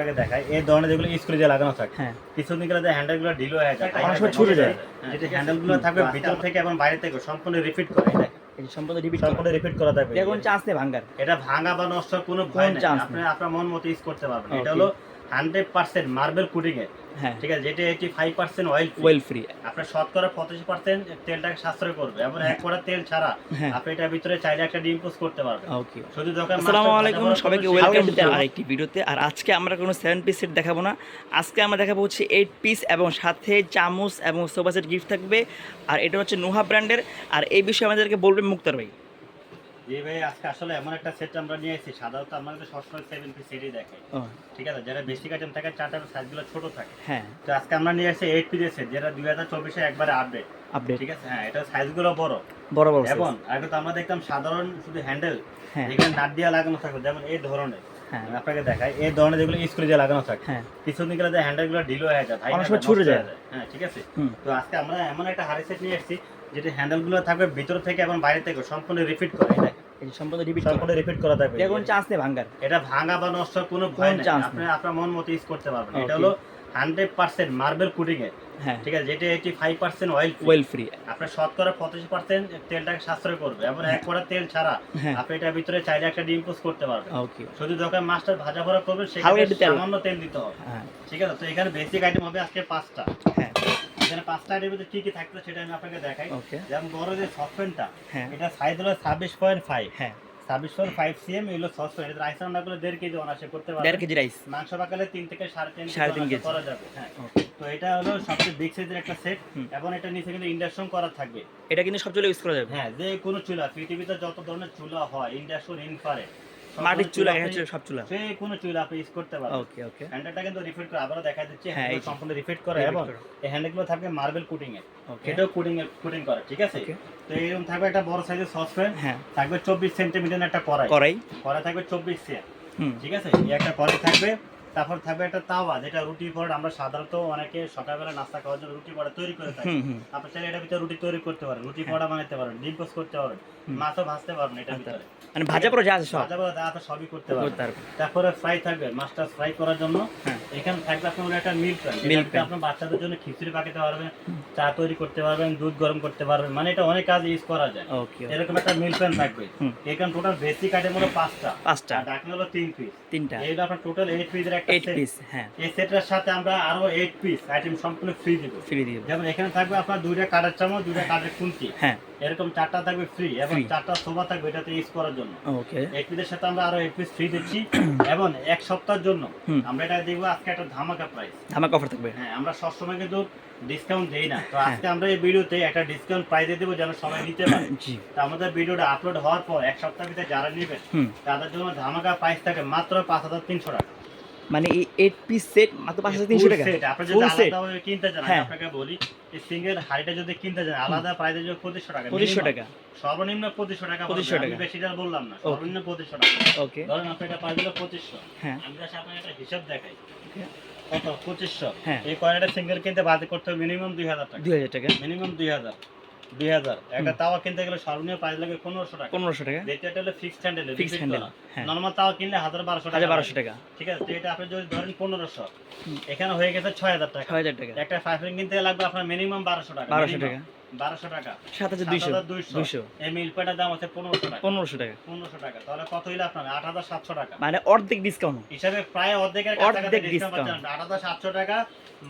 আপনাকে দেখায় এই ধরনের যেগুলো স্ক্রু দিয়ে লাগানো থাকে হ্যাঁ। পিছন দিকে যে হ্যান্ডেলগুলো ঢিল হয়ে যায়। অনেক সময় ছুটে যায়। যে যেটা হ্যান্ডেলগুলো থাকবে ভিতর থেকে এবং বাইরে থেকে সম্পূর্ণ রিপিট করে এটা সম্পূর্ণ রিপিট সম্পূর্ণ রিপিট করা থাকবে। এখন চান্স নেই ভাঙার। এটা ভাঙা বা নষ্ট কোনো ভয় কোনো নেই। আপনি আপনার মন মতো ইউজ করতে পারবেন। এটা হলো হান্ড্রেড পার্সেন্ট মার্বেল কুটিং এ হ্যাঁ। ঠিক আছে যেটা eighty five percent oil oil free আপনার শতকরা পঁচাশি পার্সেন্ট তেলটাকে সাশ্রয় করবে এবং এক কড়া তেল ছাড়া হ্যাঁ। আপনি এটার ভিতরে চাইলে একটা ডিম পোস্ট করতে পারবেন। ওকে শুধু দোকান আসসালামু আলাইকুম সবাইকে ওয়েলকাম টু আর আরেকটি ভিডিওতে। আর আজকে আমরা কোনো সেভেন পিস সেট দেখাবো না। আজকে আমরা দেখাবো হচ্ছে এইট পিস এবং সাথে চামচ এবং সোফা সেট গিফট থাকবে। আর এটা হচ্ছে নোহা ব্র্যান্ডের। আর এই বিষয়ে আমাদেরকে বলবেন মুক্তার ভাই। জি ভাই আজকে আসলে এমন একটা সেট আমরা নিয়ে এসেছি সাধারণত আমরা কিন্তু সবসময় সেভেন পিস সেটই দেখাই ঠিক আছে? যারা বেশি আইটেম থাকে সাইজগুলো ছোট থাকে। হ্যাঁ। তো আজকে আমরা নিয়ে এসেছি এইট পিসের সেট যেটা দুই হাজার চব্বিশে একবারে আপডেট আপডেট ঠিক আছে? হ্যাঁ এটা সাইজগুলো বড়। বড় বড় এবং আগে তো আমরা দেখতাম সাধারণ শুধু হ্যান্ডেল হ্যাঁ। এখানে নাট দিয়ে লাগানো থাকবে যেমন এই ধরনের। হ্যাঁ। আপনাকে দেখাই। এই ধরনের যেগুলো স্কুলে যে লাগানো থাকে হ্যাঁ। পিছন দিকে যে হ্যান্ডেলগুলো ঢিল হয়ে যায় ভাই অনেক সময় ছুটে যায়। হ্যাঁ ঠিক আছে? তো আজকে আমরা এমন একটা হারি সেট নিয়ে এসেছি যেটা হ্যান্ডেলগুলো থাকবে ভিতর থেকে এবং বাইরে থেকে সম্পূর্ণ রিপিট করে এটা এই সম্পূর্ণ রিপিট সম্পূর্ণ রিপিট করা থাকবে। এখন চান্স নেই ভাঙার। এটা ভাঙা বা নষ্ট কোনো ভয় নেই। আপনি আপনার মন মতো ইউজ করতে পারবেন। এটা হলো হান্ড্রেড পার্সেন্ট মার্বেল কুটিং এ হ্যাঁ। ঠিক আছে যেটা eighty five percent oil oil free আপনার শতকরা পঁচাশি পার্সেন্ট তেলটাকে সাশ্রয় করবে এবং এক কড়া তেল ছাড়া হ্যাঁ। আপনি এটার ভিতরে চাইলে একটা ডিম পোস্ট করতে পারবেন। ওকে শুধু দোকান মাছটা ভাজা ভরা করবেন সেখানে তেল। সামান্য তেল দিতে হবে। হ্যাঁ। ঠিক আছে তো এখানে বেসিক আইটেম হবে আজকে পাঁচটা। হ্যাঁ। এখানে পাঁচটা আইটেম কি কি থাকবে সেটা আমি আপনাকে দেখাই। ওকে যেমন বড় যে হ্যাঁ। এটা সাইজ হলো ছাব্বিশ পয়েন্ট ফাইভ হ্যাঁ। ছাব্বিশ পয়েন্ট ফাইভ সিএম এগুলো সসপ্যান এটা রাইস রান্না করলে দেড় কেজি অনাসে করতে দেড় কেজি রাইস মাংস পাকালে তিন থেকে সাড়ে তিন সাড়ে তিন কেজি। করা যাবে। হ্যাঁ। তো এটা হলো সবচেয়ে বিগ সাইজের একটা সেট। এবং এটা নিচে কিন্তু ইন্ডাকশন করা থাকবে। এটা কিন্তু সব চলে ইউজ করা যাবে। হ্যাঁ যে কোনো চুলা পৃথিবীতে যত ধরনের চুলা হয় ইন্ডাকশন ইনফারে মাটির চুলা হচ্ছে সব চুলা। যে কোনো চুলা আপনি ইউজ করতে পারেন ওকে ওকে হ্যান্ডেলটা কিন্তু রিফিট করে আবারও দেখা যাচ্ছে হ্যাঁ। সম্পূর্ণ রিফিট করে এবং এই হ্যান্ডেলগুলো থাকবে মার্বেল কুটিং এর। এটাও কুটিং এর কুটিং করে ঠিক আছে? তো এরকম থাকবে একটা বড় সাইজের সসপ্যান হ্যাঁ। থাকবে চব্বিশ সেন্টিমিটার একটা কড়াই। কড়াই। কড়াই থাকবে চব্বিশ সেন্ট হুম। ঠিক আছে? একটা কড়াই থাকবে তারপর থাকবে একটা তাওয়া যেটা রুটি পরোটা আমরা সাধারণত অনেকে সকালবেলা নাস্তা খাওয়ার জন্য রুটি পরোটা তৈরি করে থাকি। আপনি চাইলে এটার ভিতরে রুটি তৈরি করতে পারেন। রুটি। পরোটা বানাতে পারেন ডিম পোস্ট করতে পারেন মাছও ভাজতে পারবেন এটার আচ্ছা। ভিতরে। মানে ভাজা পড়ে যা আছে সব? ভাজা ভাজা যা আছে সবই করতে পারবেন। করতে তারপরে ফ্রাই থাকবে মাছটা ফ্রাই করার জন্য। হ্যাঁ। এখানে থাকবে আপনার একটা মিল্ক প্যান মিল্ক pan। আপনার বাচ্চাদের জন্য খিচুড়ি পাকাতে পারবেন চা তৈরি করতে পারবেন দুধ গরম করতে পারবেন। মানে এটা অনেক কাজ ইউজ করা যায়। ওকে এরকম একটা মিল্ক প্যান থাকবে। এখানে টোটাল বেসিক আইটেম হলো পাঁচটা। পাঁচটা। ডাকনা হলো তিন পিস তিনটা। এইটা আপনার টোটাল এইট পিসের একটা এইট পিস হ্যাঁ। এই সেটটার সাথে আমরা আরও এইট পিস আইটেম সম্পূর্ণ ফ্রি দিব। ফ্রি দিয়ে যেমন এখানে থাকবে আপনার দুইটা কাঠের চামচ দুইটা কাঠের খুন্তি। হ্যাঁ। এরকম চারটা থাকবে ফ্রি এবং চারটা সোফা থাকবে এটাতে ইউজ করার জন্য। ওকে এক পিসের সাথে আমরা আরও এক পিস ফ্রি দিচ্ছি। এবং এক সপ্তাহের জন্য আমরা এটা দিব আজকে একটা ধামাকা প্রাইস ধামাক অফার থাকবে। হ্যাঁ আমরা সবসময় কিন্তু ডিসকাউন্ট দেই না। তো হ্যাঁ। আজকে আমরা এই ভিডিওতে একটা ডিসকাউন্ট প্রাইসে দেবো যেন সবাই নিতে পারে। তো আমাদের ভিডিওটা আপলোড হওয়ার পর এক সপ্তাহ ভিতরে যারা নেবেন তাদের জন্য ধামাকা প্রাইস থাকে মাত্র পাঁচ হাজার তিনশো টাকা। মানে এই এইট পিস সেট মাত্র পাঁচ হাজার তিনশো টাকা। ফুল সেট কিনতে চান হ্যাঁ। আপনাকে বলি এই সিঙ্গেল হাড়িটা যদি কিনতে চান আলাদা প্রাইসে যদি পঁচিশশো টাকা পঁচিশশো টাকা। সর্বনিম্ন পঁচিশশো টাকা পঁচিশশো টাকা। টাকা। বেশিটা বললাম না সর্বনিম্ন পঁচিশশো টাকা। ওকে ধরেন আপনি এটা পাই দিলে পঁচিশশো। হ্যাঁ। আমি আপনাকে একটা হিসাব দেখাই। কত? পঁচিশশো। হ্যাঁ। এই কয়টা সিঙ্গেল কিনতে বাজে করতে হবে? মিনিমাম দুই হাজার টাকা। দুই হাজার টাকা। মিনিমাম দুই হাজার। দুই হাজার। একটা তাওয়া কিনতে গেলে সর্বনিম্ন প্রাইস লাগে পনেরোশো টাকা। পনেরোশো টাকা? হলো ফিক্সড হ্যান্ডেল ফিক্স হ্যান্ডেল হ্যাঁ। নর্মাল তাওয়া কিনলে হাজার বারোশো টাকা। বারোশো টাকা। ঠিক আছে তো এটা আপনি যদি ধরেন পনেরোশো। এখানে হয়ে গেছে ছয় হাজার টাকা। ছয় হাজার টাকা। একটা ফাইভ রিং কিনতে লাগবে আপনার মিনিমাম বারোশো টাকা। বারোশো টাকা। বারোশো টাকা। সাত হাজার দুইশো। দুইশো। এই মিল দাম আছে পনেরোশো টাকা। পনেরোশো টাকা। পনেরোশো টাকা। তাহলে কত হইল আপনার? আট হাজার সাতশো টাকা। মানে অর্ধেক ডিসকাউন্ট হিসাবে প্রায় অর্ধেকের অর্ধেক ডিসকাউন্ট আট হাজার সাতশো টাকা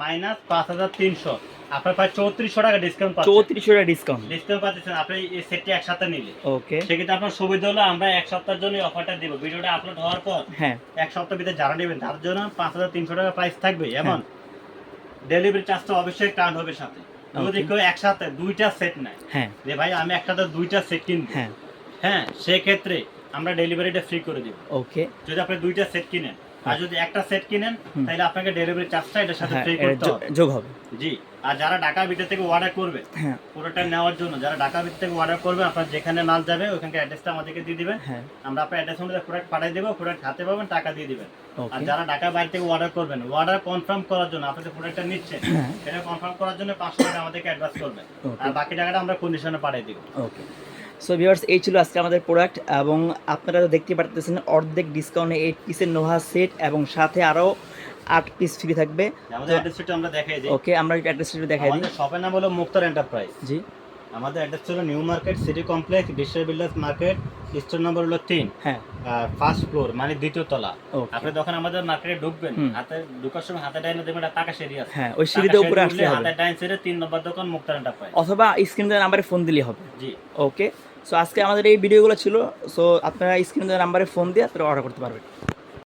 মাইনাস পাঁচ হাজার তিনশো। আপনার প্রায় চৌত্রিশশো টাকা ডিসকাউন্ট চৌত্রিশশো টাকা ডিসকাউন্ট ডিসকাউন্ট পাচ্ছেন। আপনি এই সেটটি একসাথে নিলে। ওকে সেক্ষেত্রে আপনার সুবিধা হলো আমরা এক সপ্তাহের জন্য অফারটা দিব। ভিডিওটা আপলোড হওয়ার পর হ্যাঁ। এক সপ্তাহ ভিতরে যারা নেবেন তার জন্য পাঁচ হাজার তিনশো টাকা প্রাইস থাকবে। এবং ডেলিভারি চার্জটা অবশ্যই কাউন্ট হবে সাথে। যদি কেউ একসাথে দুইটা সেট নেয়। হ্যাঁ। যে ভাই আমি একসাথে দুইটা সেট কিনবো। হ্যাঁ। হ্যাঁ সেক্ষেত্রে আমরা ডেলিভারিটা ফ্রি করে দিব। ওকে যদি আপনি দুইটা সেট কিনেন আর যদি একটা সেট কিনেন। তাহলে আপনাকে ডেলিভারি চার্জটা এটার সাথে হ্যাঁ ফ্রি করতে হবে। যোগ হবে। জি আর যারা ঢাকার ভিতর থেকে অর্ডার করবে হ্যাঁ। পুরোটা নেওয়ার জন্য যারা ঢাকার ভিতর থেকে অর্ডার করবে আপনার যেখানে মাল যাবে ওখানকার অ্যাড্রেসটা আমাদেরকে দিয়ে দিবেন। হ্যাঁ। আমরা আপনার অ্যাড্রেস অনুযায়ী প্রোডাক্ট পাঠিয়ে দেবো প্রোডাক্ট হাতে পাবেন টাকা দিয়ে দিবেন। আর যারা ঢাকার বাইরে থেকে অর্ডার করবেন অর্ডার কনফার্ম করার জন্য আপনি যে প্রোডাক্টটা নিচ্ছেন হ্যাঁ। এটা কনফার্ম করার জন্য পাঁচশো টাকা আমাদেরকে অ্যাডভান্স করবেন আর বাকি টাকাটা আমরা কন্ডিশনে পাঠিয়ে দিব। ওকে সো ভিউয়ার্স এই ছিল আজকে আমাদের প্রোডাক্ট এবং আপনারা তো দেখতে পারতেছেন অর্ধেক ডিসকাউন্টে এইট পিসের নোহা সেট এবং সাথে আরও আট পিস ফ্রি থাকবে। আমাদের অ্যাড্রেসটা আমরা দেখাই দিই। ওকে আমরা অ্যাড্রেসটা দেখাই দিই। আমাদের শপের নাম হলো মুক্তার এন্টারপ্রাইজ জি। আমাদের অ্যাড্রেস হলো new market city complex Bishwa builders market store number হলো তিন। হ্যাঁ। ফার্স্ট ফ্লোর মানে দ্বিতীয় তলা। আপনি যখন আমাদের মার্কেটে ঢুকবেন হাতে ঢুকার সময় হাতে ডাইনে দেখবেন একটা টাকা সিঁড়ি আছে। হ্যাঁ ওই সিঁড়িতে উপরে হবে। হাতে ডাইন সিঁড়ে তিন নম্বর দোকান মুক্তার এন্টারপ্রাইজ অথবা স্ক্রিন নাম্বারে ফোন দিলেই হবে। জি। ওকে সো আজকে আমাদের এই ভিডিওগুলো ছিল। সো আপনারা স্ক্রিনে নাম্বারে ফোন দিয়ে আপনারা অর্ডার করতে পারবেন।